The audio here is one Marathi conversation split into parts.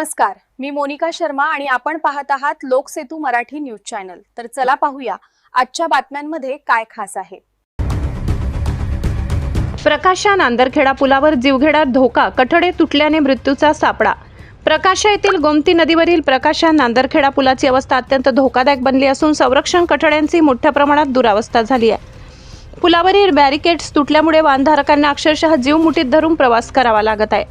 नमस्कार मी मोनिका शर्मा आणि आपण पाहत आहात लोकसेतू मराठी न्यूज चॅनल. तर चला पाहूया आजच्या बातम्यांमध्ये काय खास आहे. प्रकाशा नांदरखेडा पुलावर जीवघेडा धोका कठडे तुटल्याने मृत्यूचा सापडा. प्रकाशा येथील गोमती नदीवरील प्रकाशा नांदरखेडा पुलाची अवस्था अत्यंत धोकादायक बनली असून संरक्षण कठड्यांची मोठ्या प्रमाणात दुरावस्था झाली आहे. पुलावरील बॅरिकेड्स तुटल्यामुळे वाहनधारकांना अक्षरशः जीव मुठीत धरून प्रवास करावा लागत आहे.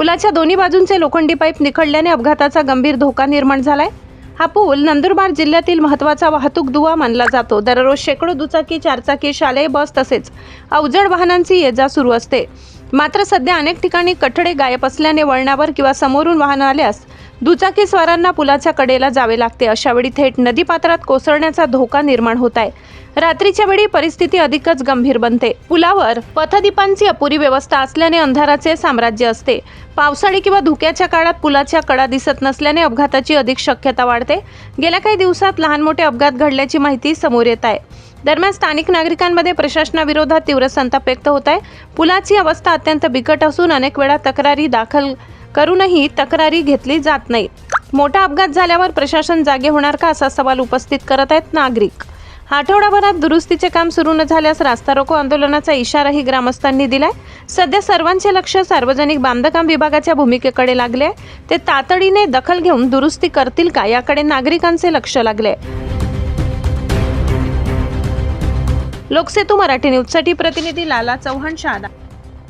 पुलाच्या दोन्ही बाजूंचे लोखंडी पाईप निखळल्याने अपघाताचा गंभीर धोका निर्माण झालाय. हा पूल नंदुरबार जिल्ह्यातील महत्त्वाचा वाहतूक दुवा मानला जातो. दररोज शेकडो दुचाकी चारचाकी शालेय बस तसेच अवजड वाहनांची ये जा सुरू असते. मात्र सध्या अनेक ठिकाणी कठडे गायब असल्याने वळणावर किंवा समोरून वाहन आल्यास दुचाकी स्वारांना पुलाच्या कडेला जावे लागते. अशावेळी थेट नदीपात्रात कोसळण्याचा धोका निर्माण होत आहे. रात्रीच्या वेळी परिस्थिती अधिकच गंभीर बनते. पुलावर पथदीपांची अपुरी व्यवस्था असल्याने अंधाराचे साम्राज्य असते. पावसाळी किंवा धुक्याच्या काळात पुलाच्या कडा दिसत नसल्याने अपघाताची अधिक शक्यता वाढते. गेल्या काही दिवसात लहान मोठे अपघात घडल्याची माहिती समोर येत आहे. दरम्यान स्थानिक नागरिकांमध्ये प्रशासनाविरोधात तीव्र संताप व्यक्त होत आहे. पुलाची अवस्था अत्यंत बिकट असून अनेक वेळा तक्रारी दाखल करूनही तक्रारी घेतली जात नाही. मोठा अपघात झाल्यावर प्रशासन जागे होणार का असा सवाल उपस्थित करत आहेत नागरिक. आठवडाभरात दुरुस्तीचे काम सुरू न झाल्यास रास्ता रोको आंदोलनाचा इशाराही ग्रामस्थांनी दिलाय. सध्या सर्वांचे लक्ष सार्वजनिक बांधकाम विभागाच्या भूमिकेकडे लागले. आहे. ते तातडीने दखल घेऊन दुरुस्ती करतील का याकडे नागरिकांचे लक्ष लागले. लोकसेतू मराठी न्यूजसाठी प्रतिनिधी लाला चव्हाण शहादा